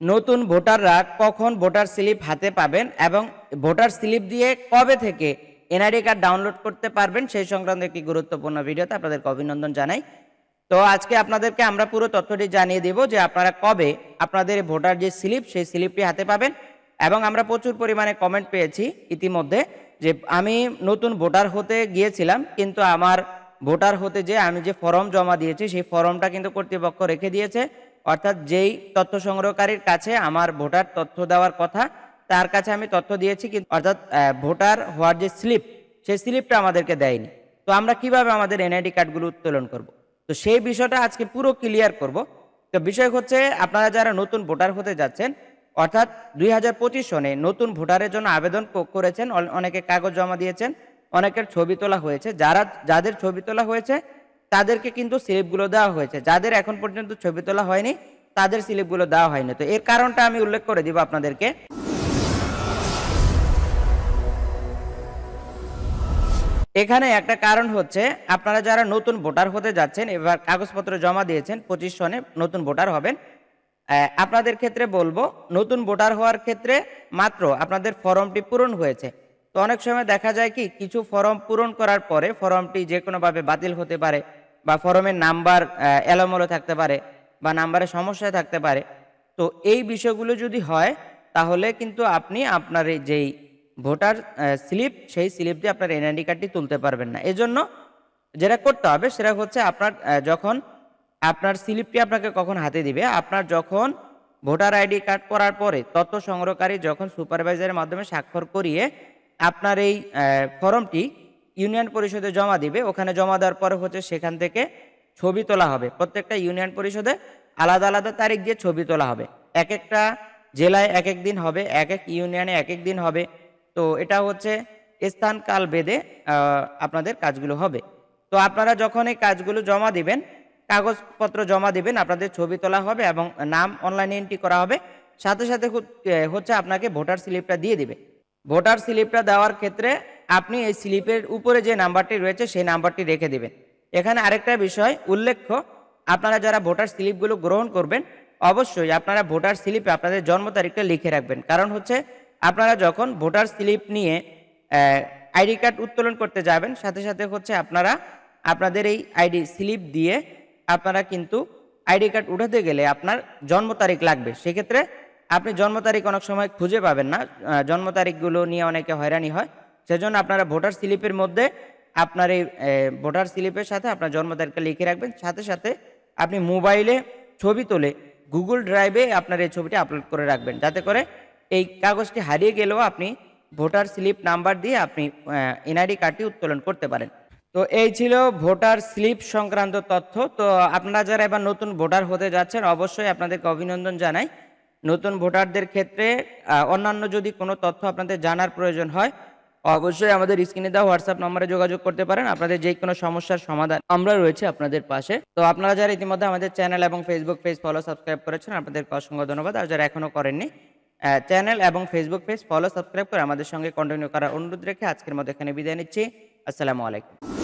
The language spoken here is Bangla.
নতুন ভোটাররা কখন ভোটার স্লিপ হাতে পাবেন এবং ভোটার স্লিপ দিয়ে কবে থেকে এনআইডি কার্ড ডাউনলোড করতে পারবেন সেই সংক্রান্ত একটি গুরুত্বপূর্ণ ভিডিওতে আপনাদেরকে অভিনন্দন জানাই। তো আজকে আপনাদেরকে আমরা পুরো তথ্যটি জানিয়ে দেব যে আপনারা কবে আপনাদের ভোটার যে স্লিপ, সেই স্লিপটি হাতে পাবেন এবং আমরা প্রচুর পরিমাণে কমেন্ট পেয়েছি ইতিমধ্যে যে আমি নতুন ভোটার হতে গিয়েছিলাম, কিন্তু আমার ভোটার হতে যে আমি যে ফর্ম জমা দিয়েছি, সেই ফর্মটা কিন্তু কর্তৃপক্ষ রেখে দিয়েছে। অর্থাৎ যেই তথ্য সংগ্রহকারীর কাছে আমার ভোটার তথ্য দেওয়ার কথা, তার কাছে আমি তথ্য দিয়েছি কিন্তু, অর্থাৎ ভোটার হওয়ার যে স্লিপ, সেই স্লিপটা আমাদেরকে দেয়নি। তো আমরা কীভাবে আমাদের এনআইডি কার্ডগুলো উত্তোলন করব? তো সেই বিষয়টা আজকে পুরো ক্লিয়ার করব। তো বিষয় হচ্ছে, আপনারা যারা নতুন ভোটার হতে যাচ্ছেন, অর্থাৎ দুই হাজার পঁচিশ সনে নতুন ভোটারের জন্য আবেদন করেছেন অনেকে কাগজ জমা দিয়েছেন, অনেকের ছবি তোলা হয়েছে। যারা, যাদের ছবি তোলা হয়েছে তাদেরকে কিন্তু স্লিপগুলো দেওয়া হয়েছে। যাদের এখন পর্যন্ত ছবি তোলা হয়নি, তাদের স্লিপগুলো দেওয়া হয়নি। তো এর কারণটা আমি উল্লেখ করে দিব আপনাদেরকে। এখানে একটা কারণ হচ্ছে, আপনারা যারা নতুন ভোটার হতে যাচ্ছেন, এবার কাগজপত্র জমা দিয়েছেন, পঁচিশ সনে নতুন ভোটার হবেন। আপনাদের ক্ষেত্রে বলব, নতুন ভোটার হওয়ার ক্ষেত্রে মাত্র আপনাদের ফর্মটি পূরণ হয়েছে। তো অনেক সময় দেখা যায় কি, কিছু ফর্ম পূরণ করার পরে ফর্মটি যে কোনোভাবে বাতিল হতে পারে। বা ফরমের নাম্বার এলোমেলো থাকতে পারে বা নাম্বারের সমস্যা থাকতে পারে। তো এই বিষয়গুলো যদি হয়, তাহলে কিন্তু আপনি আপনার যেই ভোটার স্লিপ, সেই স্লিপ দিয়ে আপনার এনআইডি কার্ডটি তুলতে পারবেন না। এজন্য যেটা করতে হবে, সেটা হচ্ছে আপনার যখন আপনার স্লিপটি আপনাকে কখন হাতে দিবে, আপনার যখন ভোটার আইডি কার্ড করার পরে তথ্য সংগ্রহকারী যখন সুপারভাইজারের মাধ্যমে স্বাক্ষর করিয়ে আপনার এই ফর্মটি ইউনিয়ন পরিষদে জমা দিবে, ওখানে জমা দেওয়ার পরে হচ্ছে সেখান থেকে ছবি তোলা হবে। প্রত্যেকটা ইউনিয়ন পরিষদে আলাদা আলাদা তারিখ দিয়ে ছবি তোলা হবে। এক একটা জেলায় এক এক দিন হবে, এক এক ইউনিয়নে এক এক দিন হবে। তো এটা হচ্ছে স্থান, কাল, বেদে আপনাদের কাজগুলো হবে। তো আপনারা যখন এই কাজগুলো জমা দিবেন, কাগজপত্র জমা দিবেন, আপনাদের ছবি তোলা হবে এবং নাম অনলাইনে এন্ট্রি করা হবে। সাথে সাথে হচ্ছে আপনাকে ভোটার স্লিপটা দিয়ে দিবে। ভোটার স্লিপটা দেওয়ার ক্ষেত্রে আপনি এই স্লিপের উপরে যে নাম্বারটি রয়েছে, সেই নাম্বারটি রেখে দেবেন। এখানে আরেকটা বিষয়, উল্লেখ্য, আপনারা যারা ভোটার স্লিপগুলো গ্রহণ করবেন, অবশ্যই আপনারা ভোটার স্লিপে আপনাদের জন্ম তারিখটা লিখে রাখবেন। কারণ হচ্ছে, আপনারা যখন ভোটার স্লিপ নিয়ে আইডি কার্ড উত্তোলন করতে যাবেন, সাথে সাথে হচ্ছে আপনারা, আপনাদের এই আইডি স্লিপ দিয়ে আপনারা কিন্তু আইডি কার্ড উঠাতে গেলে আপনার জন্ম তারিখ লাগবে। সেক্ষেত্রে আপনি জন্ম তারিখ অনেক সময় খুঁজে পাবেন না। জন্ম তারিখগুলো নিয়ে অনেকে হয়রানি হয়। সেজন্য আপনারা ভোটার স্লিপের মধ্যে আপনার এই ভোটার স্লিপের সাথে আপনার জন্ম তারিখটা লিখে রাখবেন। সাথে সাথে আপনি মোবাইলে ছবি তুলে গুগল ড্রাইভে আপনার এই ছবিটি আপলোড করে রাখবেন। যাতে করে এই কাগজটি হারিয়ে গেলেও আপনি ভোটার স্লিপ নাম্বার দিয়ে আপনি এনআইডি কার্ডটি উত্তোলন করতে পারেন। তো এই ছিল ভোটার স্লিপ সংক্রান্ত তথ্য। তো আপনারা যারা এবার নতুন ভোটার হতে যাচ্ছেন, অবশ্যই আপনাদেরকে অভিনন্দন জানাই। নতুন ভোটারদের ক্ষেত্রে অন্যান্য যদি কোনো তথ্য আপনাদের জানার প্রয়োজন হয় অবশ্যই আমাদের স্ক্রিনে দেওয়া হোয়াটসঅ্যাপ নম্বরে যোগাযোগ করতে পারেন, আপনাদের যে কোনো সমস্যার সমাধান আমরা রয়েছে আপনাদের পাশে। তো আপনারা যারা ইতিমধ্যে আমাদের চ্যানেল এবং ফেসবুক পেজ ফলো সাবস্ক্রাইব করেছেন, আপনাদেরকে অসংখ্য ধন্যবাদ। আর যারা এখনও করেননি চ্যানেল এবং ফেসবুক পেজ ফলো সাবস্ক্রাইব করে আমাদের সঙ্গে কন্টিনিউ করার অনুরোধ রেখে আজকের মতো এখানে বিদায় নিচ্ছি। আসসালামু আলাইকুম।